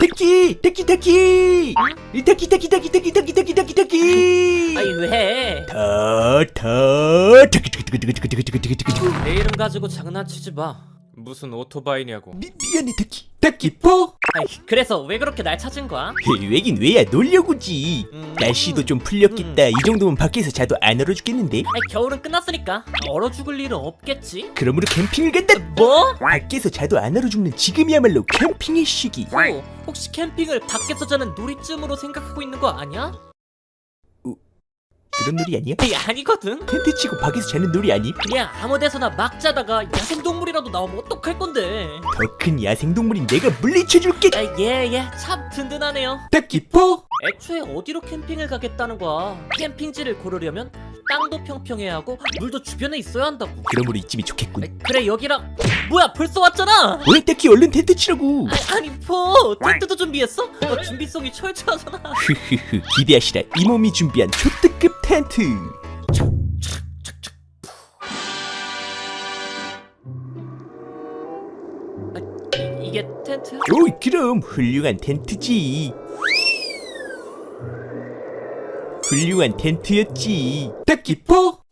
택키 택키 택키 이 택키 택키 택키 택키 택키 택키 택키 택키 아이 왜? 더더 택키 택키 택키 택키 택키 택키 택키 택키 내 이름 가지고 장난치지 마. 무슨 오토바이냐고. 미, 미안해 택키 택키포 아이 그래서 왜 그렇게 날 찾은 거야? 왜긴 왜야 놀려고지 음. 날씨도 좀 풀렸겠다 이 정도면 밖에서 자도 안 얼어 죽겠는데 아이 겨울은 끝났으니까 얼어 죽을 일은 없겠지. 그러므로 캠핑을 간다 뭐? 밖에서 자도 안 얼어 죽는 지금이야말로 캠핑의 시기 호, 혹시 캠핑을 밖에서 자는 놀이쯤으로 생각하고 있는 거 아니야? 그런 놀이 아니야? 아이 아니거든. 텐트 치고 밖에서 자는 놀이 아니? 그냥 아무 데서나 막 자다가 야생동물이라도 나오면 어떡할 건데? 더 큰 야생동물인 내가 물리쳐줄게 아, 예예 참 든든하네요. 택키포 애초에 어디로 캠핑을 가겠다는 거야? 캠핑지를 고르려면 땅도 평평해야 하고 물도 주변에 있어야 한다고. 그러므로 이쯤이 좋겠군 아이, 그래 여기랑 뭐야 벌써 왔잖아. 왜 택키 얼른 텐트 치라고 아, 아니 뭐 텐트도 준비했어? 너 준비성이 철저하잖아. 흐흐흐 기대하시라 이 몸이 준비한 초특급 텐트 이, 이게 텐트? 오이 그럼 훌륭한 텐트지 훌륭한 텐트였지. 택키포